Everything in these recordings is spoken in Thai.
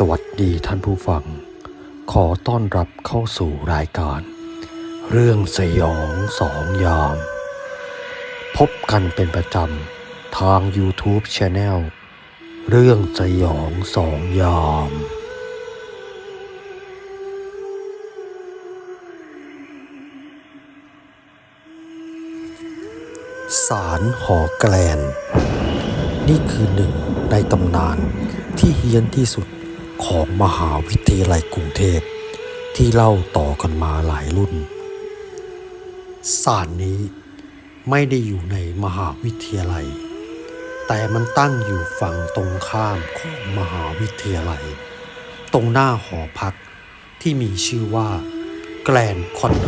สวัสดีท่านผู้ฟัง ขอต้อนรับเข้าสู่รายการ เรื่องสยองสองยาม พบกันเป็นประจำทาง YouTube Channel เรื่องสยองสองยาม สารหอแกลน นี่คือหนึ่งในตำนานที่เฮี้ยนที่สุด ของมหาวิทยาลัยกรุงเทพ ที่เล่าต่อกันมาหลายรุ่นสารนี้ไม่ได้อยู่ในมหาวิทยาลัย แต่มันตั้งอยู่ฝั่งตรงข้ามของมหาวิทยาลัย ตรงหน้าหอพักที่มีชื่อว่าแกลนคอนโด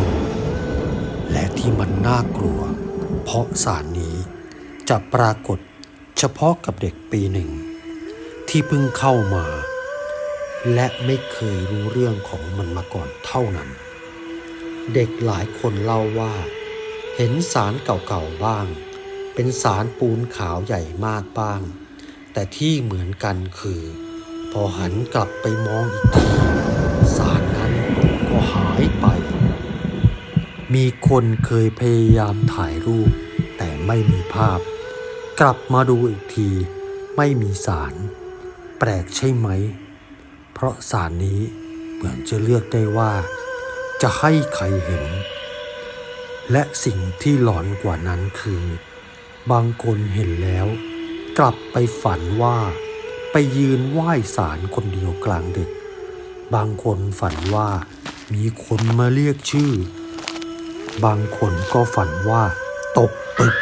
และที่มันน่ากลัว เพราะสารนี้จะปรากฏเฉพาะกับเด็กปีหนึ่ง ที่เพิ่งเข้ามา และไม่เคยรู้เรื่องของมันมาก่อนเท่านั้น เด็กหลายคนเล่าว่า เห็นสารเก่าๆบ้าง เป็นสารปูนขาวใหญ่มากบ้าง แต่ที่เหมือนกันคือ พอหันกลับไปมองอีกทีสารนั้นก็หายไป มีคนเคยพยายามถ่ายรูป แต่ไม่มีภาพ กลับมาดูอีกที ไม่มีสาร แปลกใช่ไหม เพราะสารนี้เหมือนจะเลือกได้ว่า จะให้ใครเห็น และสิ่งที่หลอนกว่านั้นคือ บางคนเห็นแล้ว กลับไปฝันว่า ไปยืนไหว้สารคนเดียวกลางดึก บางคนฝันว่ามีคนมาเรียกชื่อ บางคนก็ฝันว่า ตกตึก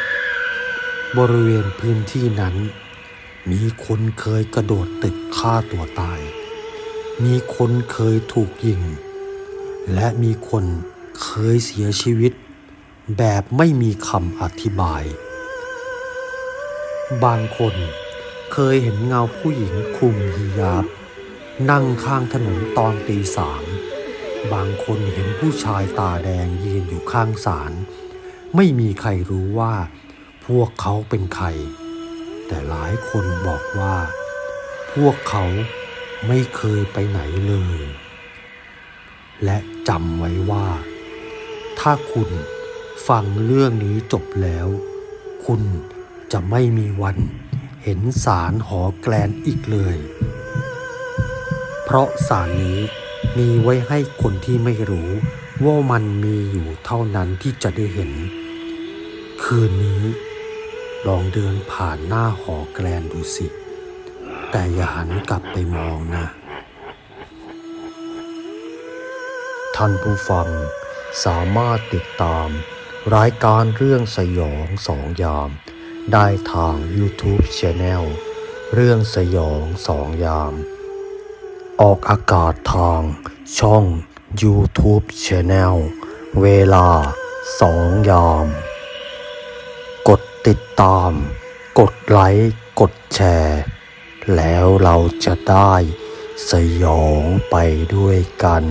บริเวณพื้นที่นั้น มีคนเคยกระโดดตึกฆ่าตัวตาย มีคนเคยถูกยิง และมีคนเคยเสียชีวิต แบบไม่มีคำอธิบาย บางคนเคยเห็นเงาผู้หญิงคลุมฮิญาบ นั่งข้างถนนตอนตีสามบางคนเห็นผู้ชายตาแดงยืนอยู่ข้างศาลไม่มีใครรู้ว่า พวกเขาเป็นใคร แต่หลายคนบอกว่า พวกเขา ไม่เคยไปไหนเลย และจำไว้ว่า ถ้าคุณฟังเรื่องนี้จบแล้ว คุณจะไม่มีวันเห็นสารหอแกลนอีกเลย เพราะสารนี้มีไว้ให้คนที่ไม่รู้ว่ามันมีอยู่เท่านั้นที่จะได้เห็น คืนนี้ลองเดินผ่านหน้าหอแกลนดูสิ แต่อย่าหันกลับไปมองนะ ท่านผู้ฟังสามารถติดตาม รายการเรื่องสยองสองยาม ได้ทาง YouTube Channel เรื่องสยองสองยาม ออกอากาศทางช่อง YouTube Channel เวลาสองยาม กดติดตาม กดไลค์ กดแชร์ แล้วเราจะได้สยองไปด้วยกัน